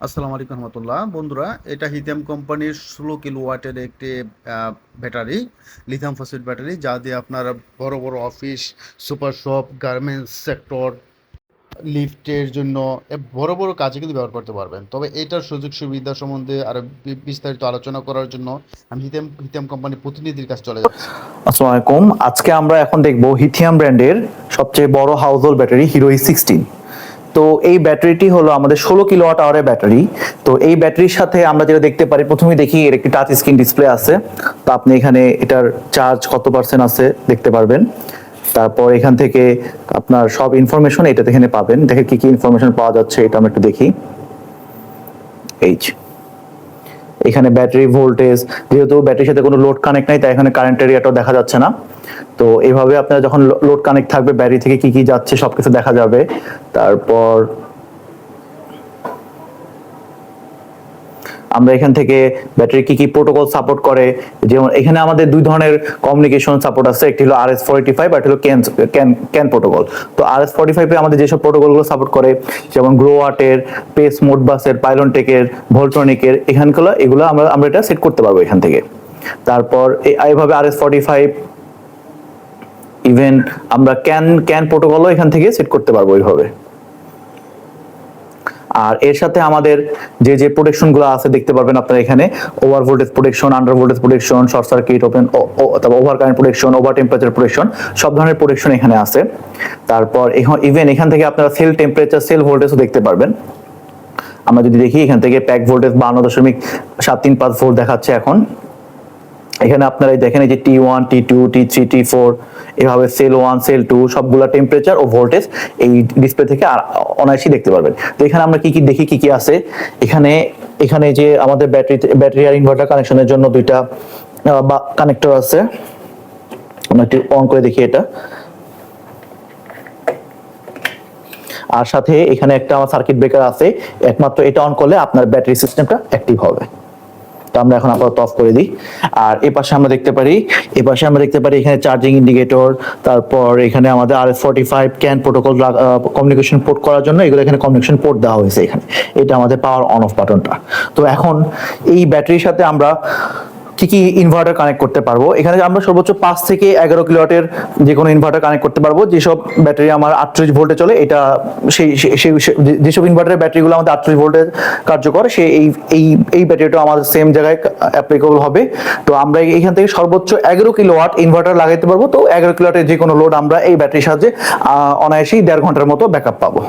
আসসালামু আলাইকুম রহমতুল্লাহ। বন্ধুরা, এটা হিথিয়াম কোম্পানির ষোলো কিলো ওয়াটের একটি ব্যাটারি লিথিয়াম ফসফেট ব্যাটারি, যা দিয়ে আপনারা বড় বড় office, super shop, garments sector লিফটের জন্য বড় বড় কাজে কিন্তু ব্যবহার করতে পারবেন। তবে এটার সুযোগ সুবিধা সম্বন্ধে আরও বি- বিস্তারিত আলোচনা করার জন্য আমি হিথিয়াম হিথিয়াম কোম্পানির প্রতিনিধির কাছে চলে যাচ্ছি। আসসালামু আলাইকুম। আজকে আমরা এখন দেখব হিথিয়াম ব্র্যান্ডের সবচেয়ে বড় household battery hero sixteen তো এই ব্যাটারিটি হলো আমাদের ষোলো কিলোওয়াট আওয়ারের ব্যাটারি। তো এই ব্যাটারির সাথে আমরা যেটা দেখতে পারি প্রথমে দেখি এর একটি টাচ স্ক্রিন ডিসপ্লে আছে। তো আপনি এখানে এটার চার্জ কত পার্সেন্ট আছে দেখতে পারবেন। তারপর এখান থেকে আপনার সব ইনফরমেশন এটা এখানে পাবেন। দেখে কি কি ইনফরমেশন পাওয়া যাচ্ছে, এটা আমরা একটু দেখি। এইচ এখানে ব্যাটারি ভোল্টেজ যেহেতু ব্যাটারির সাথে কোনো লোড কানেক্ট নাই, তাই এখানে কারেন্ট এরিয়াটাও দেখা যাচ্ছে না। তো এভাবে আপনারা যখন লোড কানেক্ট থাকবে ব্যাটারি থেকে কি কি যাচ্ছে সবকিছু দেখা যাবে। তারপর আমরা এখান থেকে ব্যাটারি কি কি প্রোটোকল সাপোর্ট করে? যেমন এখানে আমাদের দুই ধরনের কমিউনিকেশন সাপোর্ট আছে, একটি হলো আর এস ফোর্টি ফাইভ আর হলো ক্যান ক্যান ক্যান প্রোটোকল তো আর এস ফোর্টি ফাইভে আমাদের যেসব প্রোটোকলগুলো সাপোর্ট করে, যেমন গ্রো আর্টের পেস মোড বাসের পাইলনটেকের ভোল্ট্রনিকের এখানগুলো এগুলো আমরা আমরা এটা সেট করতে পারব এখান থেকে। তারপর এই- এইভাবে R S forty five even আমরা ক্যান ক্যান প্রোটোকলও এখান থেকে সেট করতে পারব এইভাবে আর এর সাথে আমাদের যে যে প্রোটেকশনগুলো আছে দেখতে পারবেন আপনারা এখানে over voltage protection under voltage protection short circuit open তারপর over current protection over temperature protection সব ধরনের প্রোটেকশন এখানে আছে। তারপর ইভেন এখান থেকে আপনারা সেল টেম্পারেচার সেল ভোল্টেজও দেখতে পারবেন। আমরা যদি দেখি, এখান থেকে প্যাক ভোল্টেজ বান্ন দশমিক সাত তিন পাঁচ ভোল্ট দেখাচ্ছে এখন। এখানে আপনারা দেখেন এই যে T one T two T three T four এভাবে সেল ওয়ান সেল টু সবগুলা টেম্পারেচার ও ভোল্টেজ এই ডিসপ্লে থেকে আর অনায়াসই দেখতে পারবেন। তো এখানে আমরা কি কি দেখি, কি কি আছে? এখানে এখানে যে আমাদের ব্যাটারি ব্যাটারি আর ইনভার্টার কানেকশনের জন্য দুইটা কানেক্টর আছে। আমরা একটু অন করে দেখি এটা। আর সাথে এখানে একটা আমার সার্কিট ব্রেকার আছে। একমাত্র এটা অন করলে আপনার ব্যাটারি সিস্টেমটা অ্যাক্টিভ হবে। আমরা এখন আপাতত অফ করে দিই। আর এ পাশে আমরা দেখতে পারি, এ পাশে আমরা দেখতে পারি এখানে চার্জিং ইন্ডিকেটর তারপর এখানে আমাদের R forty five CAN protocol communication port করার জন্য এগুলো এখানে কমিউনিকেশন পোর্ট দেওয়া হয়েছে এখানে। এটা আমাদের পাওয়ার অন অফ বাটনটা তো এখন এই ব্যাটারির সাথে আমরা কি কি ইনভার্টার কানেক্ট করতে পারব? এখানে আমরা সর্বোচ্চ পাঁচ থেকে এগারো কিলোওয়াটের যে কোনো ইনভার্টার কানেক্ট করতে পারব। যেসব ব্যাটারি আমার আটত্রিশ ভোল্টে চলে, এটা সেই যেসব ইনভার্টারের ব্যাটারিগুলো আমাদের আটত্রিশ ভোল্টে কার্যকর, সে এই এই এই ব্যাটারিটা আমাদের সেম জায়গায় অ্যাপ্লিকেবল হবে। তো আমরা এখান থেকে সর্বোচ্চ এগারো কিলোওয়াট ইনভার্টার লাগাইতে পারব। তো এগারো কিলোওয়াটের যে কোনো লোড আমরা এই ব্যাটারির সাহায্যে অনায়াসেই দেড় ঘণ্টার মতো ব্যাকআপ পাবো।